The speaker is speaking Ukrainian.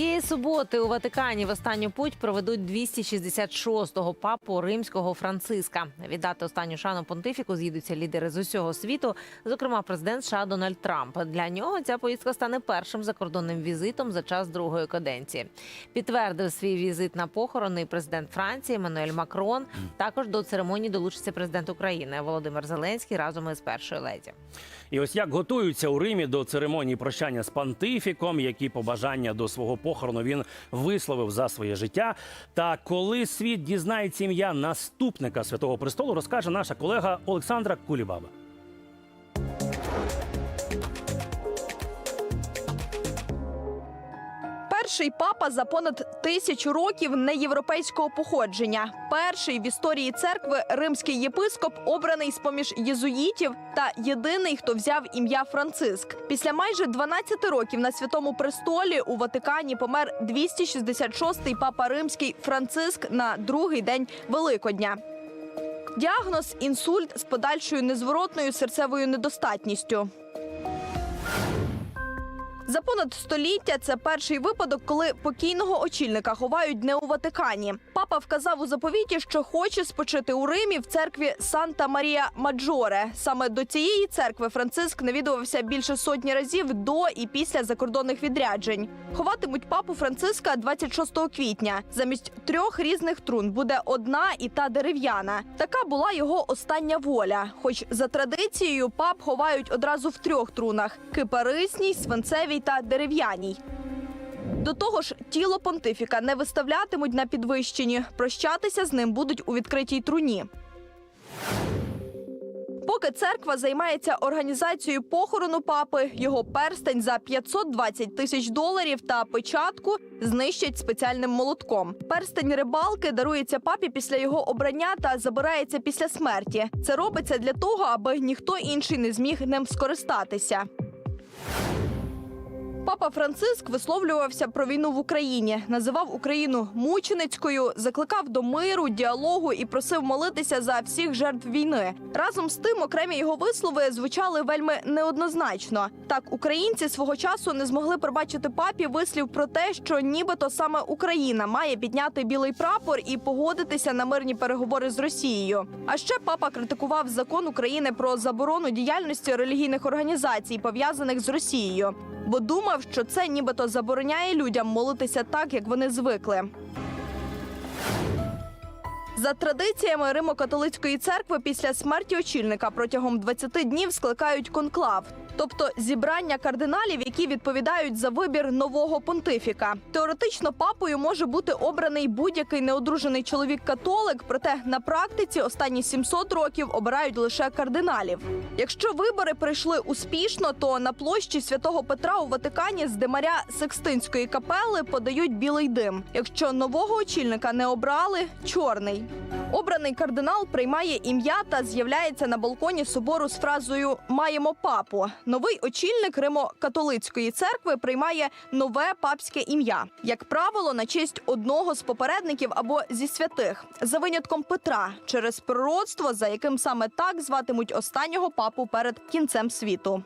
Цієї суботи у Ватикані в останню путь проведуть 266-го папу римського Франциска. Віддати останню шану понтифіку з'їдуться лідери з усього світу, зокрема президент США Дональд Трамп. Для нього ця поїздка стане першим закордонним візитом за час другої каденції. Підтвердив свій візит на похорони президент Франції Еммануель Макрон. Також до церемонії долучиться президент України Володимир Зеленський разом із першою леді. І ось як готуються у Римі до церемонії прощання з пантифіком, які побажання до свого похорону він висловив за своє життя. Та коли світ дізнається ім'я наступника святого престолу, розкаже наша колега Олександра Кулібаба. Перший папа за понад тисячу років неєвропейського походження. Перший в історії церкви римський єпископ, обраний з поміж єзуїтів, та єдиний, хто взяв ім'я Франциск. Після майже 12 років на святому престолі у Ватикані помер 266-й папа римський Франциск на другий день Великодня. Діагноз інсульт з подальшою незворотною серцевою недостатністю. За понад століття це перший випадок, коли покійного очільника ховають не у Ватикані. Папа вказав у заповіті, що хоче спочити у Римі в церкві Санта Марія Маджоре. Саме до цієї церкви Франциск навідувався більше сотні разів до і після закордонних відряджень. Ховатимуть папу Франциска 26 квітня. Замість трьох різних трун буде одна і та дерев'яна. Така була його остання воля. Хоч за традицією пап ховають одразу в трьох трунах: кипарисній, свинцевій та дерев'яній. До того ж, тіло понтифіка не виставлятимуть на підвищенні. Прощатися з ним будуть у відкритій труні. Поки церква займається організацією похорону папи, його перстень за 520 тисяч доларів та печатку знищать спеціальним молотком. Перстень рибалки дарується папі після його обрання та забирається після смерті. Це робиться для того, аби ніхто інший не зміг ним скористатися. Папа Франциск висловлювався про війну в Україні, називав Україну мученицькою, закликав до миру, діалогу і просив молитися за всіх жертв війни. Разом з тим, окремі його вислови звучали вельми неоднозначно. Так, українці свого часу не змогли пробачити папі вислів про те, що нібито саме Україна має підняти білий прапор і погодитися на мирні переговори з Росією. А ще папа критикував закон України про заборону діяльності релігійних організацій, пов'язаних з Росією бо думав, що це нібито забороняє людям молитися так, як вони звикли. За традиціями Римо-католицької церкви після смерті очільника протягом 20 днів скликають конклав, тобто зібрання кардиналів, які відповідають за вибір нового понтифіка. Теоретично папою може бути обраний будь-який неодружений чоловік-католик, проте на практиці останні 700 років обирають лише кардиналів. Якщо вибори пройшли успішно, то на площі святого Петра у Ватикані з димаря Секстинської капели подають білий дим. Якщо нового очільника не обрали чорний. Обраний кардинал приймає ім'я та з'являється на балконі собору з фразою Маємо папу. Новий очільник Римо-католицької церкви приймає нове папське ім'я, як правило, на честь одного з попередників або зі святих, за винятком Петра, через пророцтво, за яким саме так зватимуть останнього папу перед кінцем світу.